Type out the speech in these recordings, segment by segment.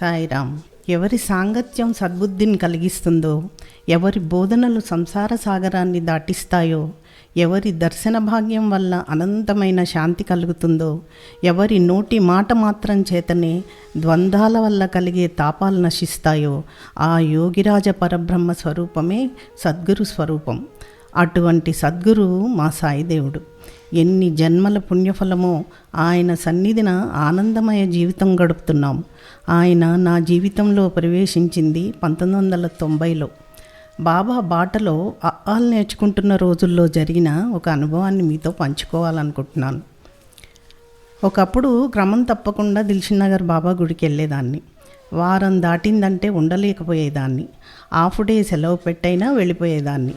సాయిరామ్ ఎవరి సాంగత్యం సద్బుద్ధిని కలిగిస్తుందో ఎవరి బోధనలు సంసార సాగరాన్ని దాటిస్తాయో ఎవరి దర్శన భాగ్యం వల్ల అనంతమైన శాంతి కలుగుతుందో ఎవరి నోటి మాట మాత్రం చేతనే ద్వంద్వాల వల్ల కలిగే తాపాలు నశిస్తాయో ఆ యోగిరాజ పరబ్రహ్మ స్వరూపమే సద్గురు స్వరూపం. అటువంటి సద్గురువు మా సాయిదేవుడు ఎన్ని జన్మల పుణ్యఫలమో ఆయన సన్నిధిన ఆనందమయ జీవితం గడుపుతున్నాం. ఆయన నా జీవితంలో ప్రవేశించింది పంతొమ్మిది వందల తొంభైలో బాబా బాటలో అఆలు నేర్చుకుంటున్న రోజుల్లో జరిగిన ఒక అనుభవాన్ని మీతో పంచుకోవాలనుకుంటున్నాను. ఒకప్పుడు క్రమం తప్పకుండా దిల్షినగర్ బాబా గుడికి వెళ్ళేదాన్ని. వారం దాటిందంటే ఉండలేకపోయేదాన్ని. హాఫ్ డే సెలవు పెట్టైనా వెళ్ళిపోయేదాన్ని.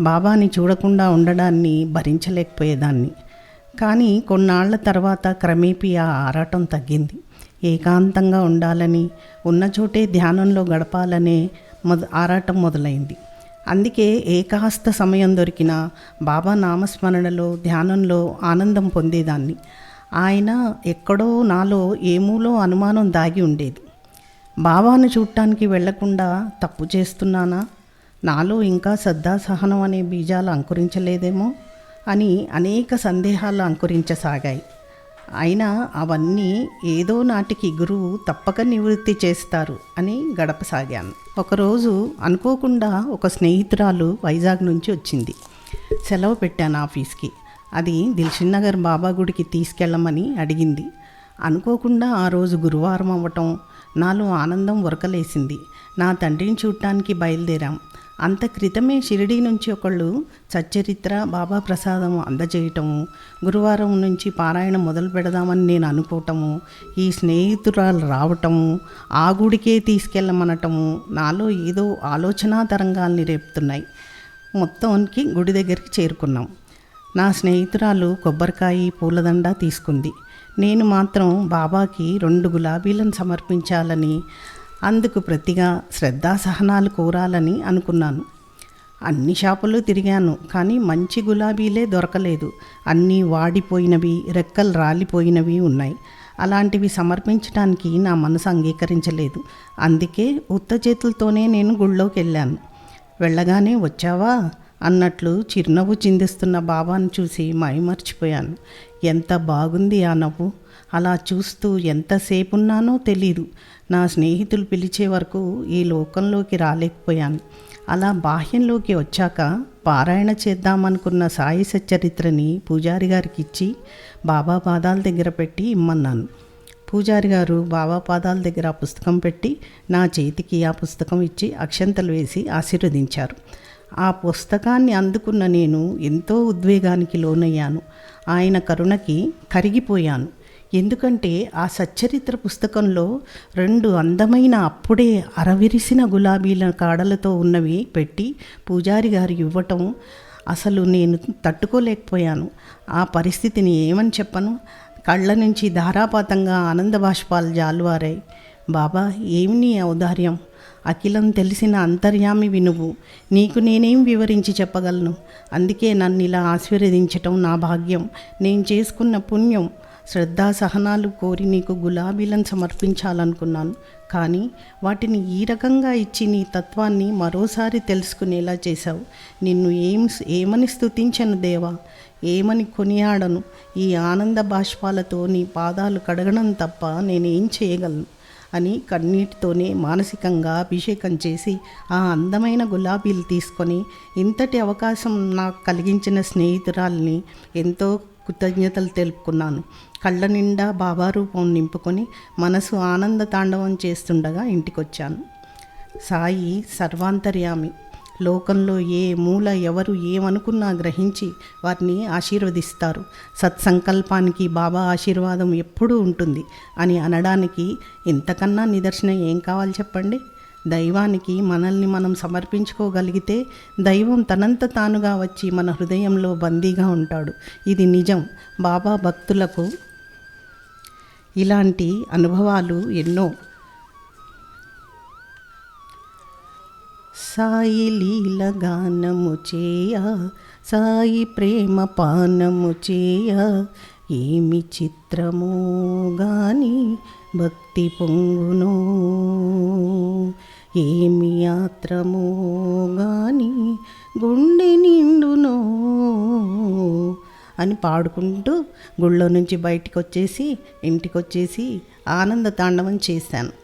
బాబాని చూడకుండా ఉండడాన్ని భరించలేకపోయేదాన్ని. కానీ కొన్నాళ్ళ తర్వాత క్రమేపీ ఆ ఆరాటం తగ్గింది. ఏకాంతంగా ఉండాలని ఉన్న చోటే ధ్యానంలో గడపాలనే మొద ఆరాటం మొదలైంది. అందుకే ఏకాస్త సమయం దొరికిన బాబా నామస్మరణలో ధ్యానంలో ఆనందం పొందేదాన్ని. ఆయన ఎక్కడో నాలో ఏమూలో అనుమానం దాగి ఉండేది. బాబాను చూడటానికి వెళ్ళకుండా తప్పు చేస్తున్నానా? నాలో ఇంకా సహనం అనే బీజాలు అంకురించలేదేమో అని అనేక సందేహాలు అంకురించసాగాయి. అయినా అవన్నీ ఏదో నాటికి గురువు తప్పక నివృత్తి చేస్తారు అని గడపసాగాను. ఒకరోజు అనుకోకుండా ఒక స్నేహితురాలు వైజాగ్ నుంచి వచ్చింది. సెలవు పెట్టాను ఆఫీస్కి. అది దిల్షిన్నగర్ బాబా గుడికి తీసుకెళ్ళమని అడిగింది. అనుకోకుండా ఆ రోజు గురువారం అవ్వటం నాలో ఆనందం ఉరకలేసింది. నా తండ్రిని చూడటానికి బయలుదేరాం. అంత క్రితమే షిరిడీ నుంచి ఒకళ్ళు సచ్చరిత్ర బాబా ప్రసాదం అందజేయటము గురువారం నుంచి పారాయణ మొదలు పెడదామని నేను అనుకోవటము ఈ స్నేహితురాలు రావటము ఆ గుడికే తీసుకెళ్ళమనటము నాలో ఏదో ఆలోచనా తరంగాల్ని రేపుతున్నాయి. మొత్తానికి గుడి దగ్గరికి చేరుకున్నాం. నా స్నేహితురాలు కొబ్బరికాయ పూలదండ తీసుకుంది. నేను మాత్రం బాబాకి రెండు గులాబీలను సమర్పించాలని అందుకు ప్రతిగా శ్రద్ధాసహనాలు కోరాలని అనుకున్నాను. అన్ని షాపులు తిరిగాను కానీ మంచి గులాబీలే దొరకలేదు. అన్నీ వాడిపోయినవి రెక్కలు రాలిపోయినవి ఉన్నాయి. అలాంటివి సమర్పించడానికి నా మనసు అంగీకరించలేదు. అందుకే ఉత్త చేతులతోనే నేను గుళ్ళోకి వెళ్ళాను వెళ్ళగానే వచ్చావా? అన్నట్లు చిరునవ్వు చిందిస్తున్న బాబాను చూసి మైమర్చిపోయాను. ఎంత బాగుంది ఆ నవ్వు? అలా చూస్తూ ఎంతసేపున్నానో తెలీదు. నా స్నేహితులు పిలిచే వరకు ఈ లోకంలోకి రాలేకపోయాను. అలా బాహ్యంలోకి వచ్చాక పారాయణ చేద్దామనుకున్న సాయి సచ్చరిత్రని పూజారి గారికి ఇచ్చి బాబా పాదాల దగ్గర పెట్టి ఇమ్మన్నాను. పూజారి గారు బాబా పాదాల దగ్గర ఆ పుస్తకం పెట్టి నా చేతికి ఆ పుస్తకం ఇచ్చి అక్షంతలు వేసి ఆశీర్వదించారు. ఆ పుస్తకాన్ని అందుకున్న నేను ఎంతో ఉద్వేగానికి లోనయ్యాను. ఆయన కరుణకి కరిగిపోయాను. ఎందుకంటే ఆ సచ్చరిత్ర పుస్తకంలో రెండు అందమైన అప్పుడే అరవిరిసిన గులాబీల కాడలతో ఉన్నవి పెట్టి పూజారి గారు ఇవ్వటం అసలు నేను తట్టుకోలేకపోయాను. ఆ పరిస్థితిని ఏమని చెప్పను? కళ్ళ నుంచి ధారాపాతంగా ఆనంద బాష్పాలు జాలువారాయి. బాబా ఏమి నీ ఔదార్యం? అఖిలం తెలిసిన అంతర్యామి వినువు. నీకు నేనేం వివరించి చెప్పగలను? అందుకే నన్ను ఇలా ఆశీర్వదించటం నా భాగ్యం. నేను చేసుకున్న పుణ్యం. శ్రద్ధా సహనాలు కోరి నీకు గులాబీలను సమర్పించాలనుకున్నాను. కానీ వాటిని ఈ రకంగా ఇచ్చి నీ తత్వాన్ని మరోసారి తెలుసుకునేలా చేశావు. నిన్ను ఏం ఏమని స్థుతించను దేవా? ఏమని కొనియాడను? ఈ ఆనంద బాష్పాలతో నీ పాదాలు కడగడం తప్ప నేనేం చేయగలను? అని కన్నీటితోనే మానసికంగా అభిషేకం చేసి ఆ అందమైన గులాబీలు తీసుకొని ఇంతటి అవకాశం నాకు కలిగించిన స్నేహితురాల్ని ఎంతో కృతజ్ఞతలు తెలుపుకున్నాను. కళ్ళ నిండా బాబా రూపం నింపుకొని మనసు ఆనంద తాండవం చేస్తుండగా ఇంటికొచ్చాను. సాయి సర్వాంతర్యామి. లోకంలో ఏ మూల ఎవరు ఏమనుకున్నా గ్రహించి వారిని ఆశీర్వదిస్తారు. సత్సంకల్పానికి బాబా ఆశీర్వాదం ఎప్పుడూ ఉంటుంది అని అనడానికి ఇంతకన్నా నిదర్శనం ఏం కావాలి చెప్పండి? దైవానికి మనల్ని మనం సమర్పించుకోగలిగితే దైవం తనంత తానుగా వచ్చి మన హృదయంలో బందీగా ఉంటాడు. ఇది నిజం. బాబా భక్తులకు ఇలాంటి అనుభవాలు ఎన్నో సాయి లీల గానము చేయ సాయి ప్రేమ పానము చేయ. ఏమి చిత్రమో గాని భక్తి పొంగును. ఏమి యాత్రమో గాని గుండె నిండును అని పాడుకుంటూ గుళ్ళో నుంచి బయటికి వచ్చేసి ఇంటికి వచ్చేసి ఆనంద తాండవం చేశాను.